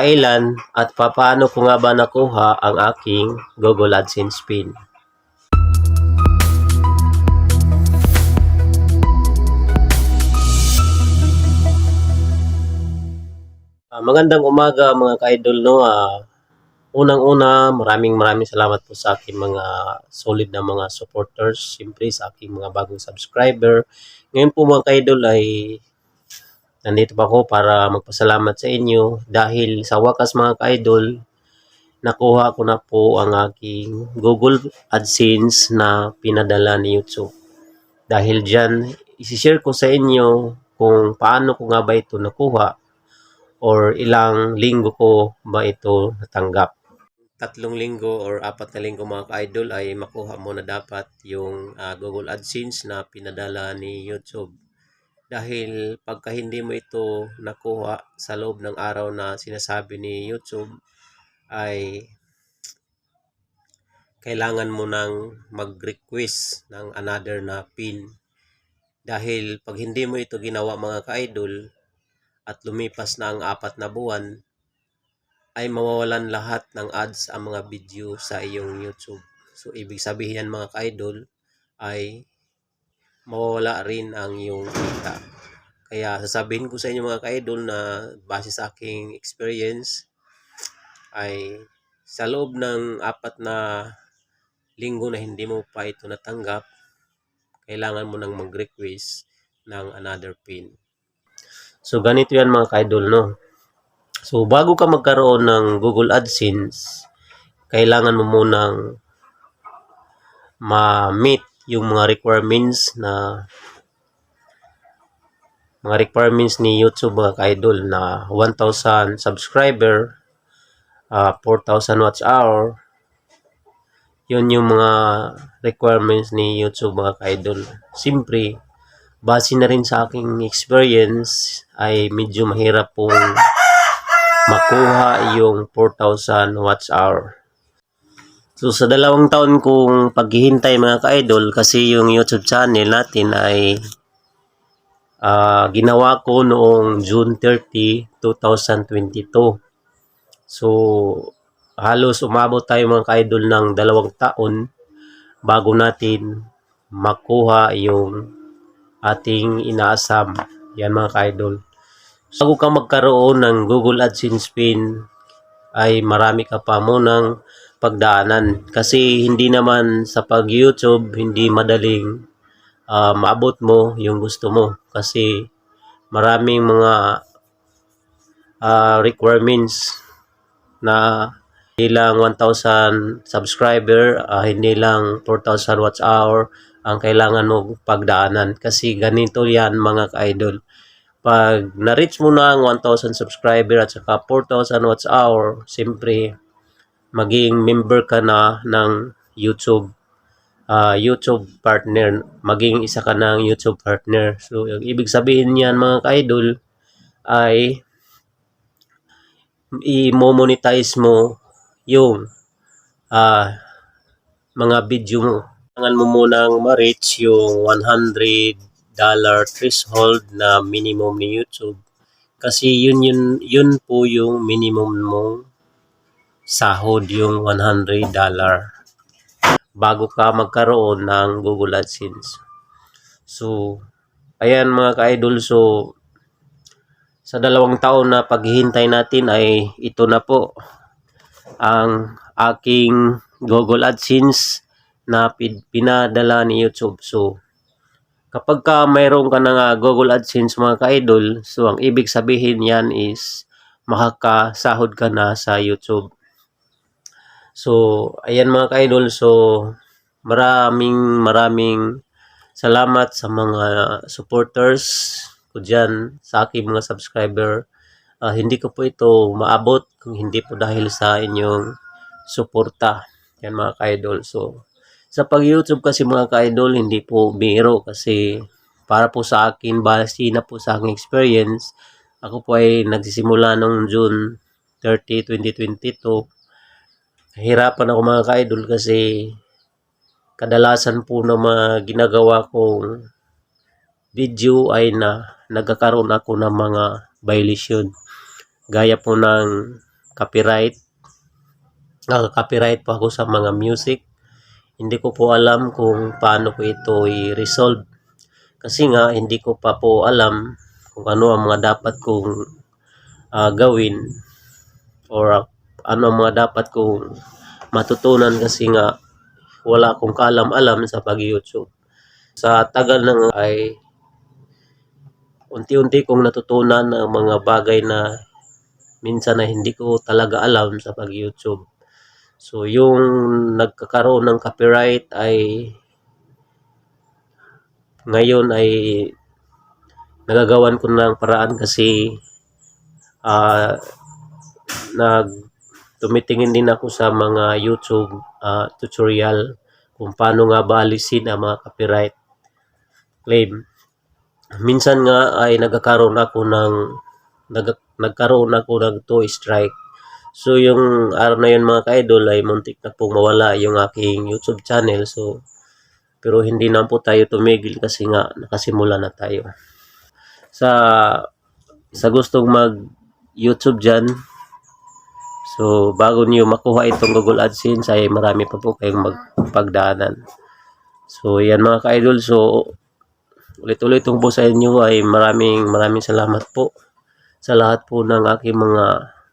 kailan at papaano ko nga ba nakuha ang aking Google AdSense pin. Ah, magandang umaga mga ka-idol no. Ah, unang-una, maraming maraming salamat po sa aking mga solid na mga supporters, siyempre sa aking mga bagong subscriber. Ngayon po mga ka-idol ay nandito pa ako para magpasalamat sa inyo dahil sa wakas mga ka-idol, nakuha ko na po ang aking Google AdSense na pinadala ni YouTube. Dahil dyan, isishare ko sa inyo kung paano ko nga ba ito nakuha or ilang linggo ko ba ito natanggap. Tatlong linggo or apat na linggo mga ka-idol ay makuha mo na dapat yung ah, Google AdSense na pinadala ni YouTube. Dahil pagka hindi mo ito nakuha sa loob ng araw na sinasabi ni YouTube ay kailangan mo nang mag-request ng another na pin. Dahil pag hindi mo ito ginawa mga ka-idol, at lumipas na ang apat na buwan, ay mawawalan lahat ng ads ang mga video sa iyong YouTube. So, ibig sabihin yan mga ka-idol ay mawawala rin ang iyong kita. Kaya sasabihin ko sa inyo mga ka-idol na base sa aking experience ay sa loob ng apat na linggo na hindi mo pa ito natanggap, kailangan mo nang mag-request ng another pin. So, ganito yan mga ka-idol, no? So, bago ka magkaroon ng Google AdSense, kailangan mo munang ma-meet yung mga requirements na mga requirements ni YouTube mga ka-idol na 1,000 subscriber, ah, 4,000 watch hour, yun yung mga requirements ni YouTube mga ka-idol. Siyempre, base na rin sa aking experience ay medyo mahirap pong makuha yung 4,000 watch hour. So sa dalawang taon kong paghihintay mga ka-idol kasi yung YouTube channel natin ay ah, ginawa ko noong June 30, 2022. So halos umabot tayo mga ka-idol ng dalawang taon bago natin makuha yung ating inaasam. Yan mga ka-idol. Bago ka magkaroon ng Google AdSense pin ay marami ka pa munang pagdaanan. Kasi hindi naman sa pag YouTube hindi madaling ah, maabot mo yung gusto mo. Kasi maraming mga ah, requirements na hindi lang 1,000 subscriber, ah, hindi lang 4,000 watch hour ang kailangan mo pagdaanan. Kasi ganito yan mga ka-idol. Pag na-reach mo na ang 1,000 subscriber at saka 4,000 watch hour, siyempre maging member ka na ng YouTube ah, YouTube partner, maging isa ka ng YouTube partner. So, ibig sabihin niyan mga ka-idol ay i-monetize mo yung ah, mga video mo. Kailangan mo munang ma-reach yung 100 dollar threshold na minimum ni YouTube. Kasi yun yun yun po yung minimum mong sahod yung 100 dollar bago ka magkaroon ng Google AdSense. So, ayan mga ka-idol, so sa dalawang taon na paghihintay natin ay ito na po ang aking Google AdSense na pin- pinadala ni YouTube. So, kapag ka mayroon ka ng Google AdSense mga ka-idol, so ang ibig sabihin yan is makakasahod ka na sa YouTube. So, ayan mga ka-idol, so maraming maraming salamat sa mga supporters ko dyan, sa aking mga subscriber. Ah, hindi ko po ito maabot kung hindi po dahil sa inyong suporta. Yan mga ka-idol. So, sa pag-YouTube kasi mga ka-idol, hindi po biro kasi para po sa akin, base na po sa aking experience, ako po ay nagsisimula noong June 30, 2022. Nahirapan ako mga ka-idol kasi kadalasan po ng mga ginagawa kong video ay na nagkakaroon ako ng mga violation. Gaya po ng copyright. Naka-copyright po ako sa mga music. Hindi ko po alam kung paano ko ito i-resolve. Kasi nga, hindi ko pa po alam kung ano ang mga dapat kong ah, gawin or ano ang mga dapat kong matutunan kasi nga wala akong kaalam-alam sa pag-YouTube. Sa tagal ng ay unti-unti kong natutunan ang mga bagay na minsan na hindi ko talaga alam sa pag-YouTube. So, yung nagkakaroon ng copyright ay ngayon ay nagagawan ko ng paraan kasi ah nag tumitingin din ako sa mga YouTube ah, tutorial kung paano nga ba alisin ang mga copyright claim. Minsan nga ay nagkakaroon ako ng nag, nagkaroon ako ng two strike. So yung araw na yun mga ka-idol ay muntik na pong mawala yung aking YouTube channel. So pero hindi na po tayo tumigil kasi nga nakasimula na tayo. Sa sa gustong mag YouTube dyan, so bago niyo makuha itong Google AdSense ay marami pa po kayong magpagdaanan. So yan mga ka-idol, so ulit-ulit po sa inyo ay maraming maraming salamat po sa lahat po ng aking mga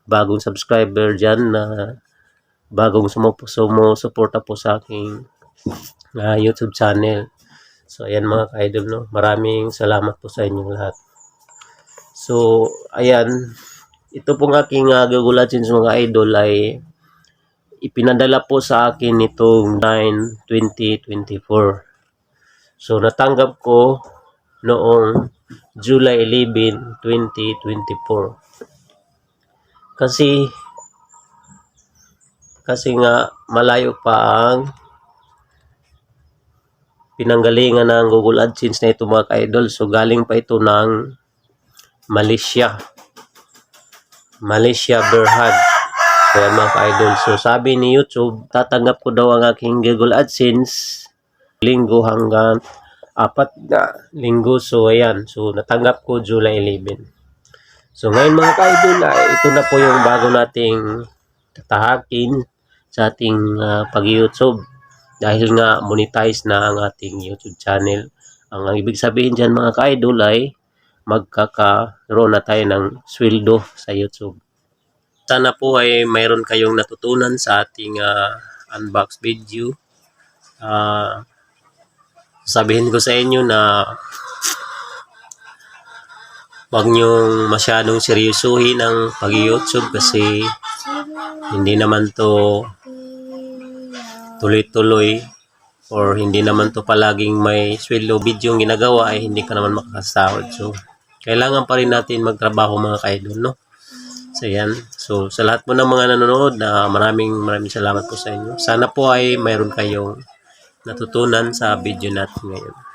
bagong subscriber dyan na bagong sumusuporta po sa aking ah, YouTube channel. So, ayan mga ka-idol, no? Maraming salamat po sa inyong lahat. So, ayan. Ito pong aking uh, Google AdSense mga idol ay ipinadala po sa akin nitong 9-2024. So, natanggap ko noong July 11, 2024. Kasi kasi nga malayo pa ang pinanggalingan ng Google AdSense na ito mga ka-idol. So galing pa ito ng Malaysia. Malaysia Berhad. Yan mga ka-idol. So sabi ni YouTube, tatanggap ko daw ang aking Google AdSense linggo hanggang apat na linggo. So ayan. So natanggap ko July 11. So ngayon mga ka-idol, ito na po yung bago nating tatahakin sa ating ah, pag-YouTube dahil nga monetize na ang ating YouTube channel. Ang, ang ibig sabihin dyan mga ka-idol ay magkakaroon na tayo ng sweldo sa YouTube. Sana po ay mayroon kayong natutunan sa ating ah, unbox video. Ah, sabihin ko sa inyo na Huwag niyong masyadong seryosuhin ang pag-YouTube kasi hindi naman to tuloy-tuloy or hindi naman to palaging may sweldo video yung ginagawa ay hindi ka naman makakasahod. So, kailangan pa rin natin magtrabaho mga kaidol, no? So, yan. So, sa lahat po ng mga nanonood, na maraming maraming salamat po sa inyo. Sana po ay mayroon kayong natutunan sa video natin ngayon.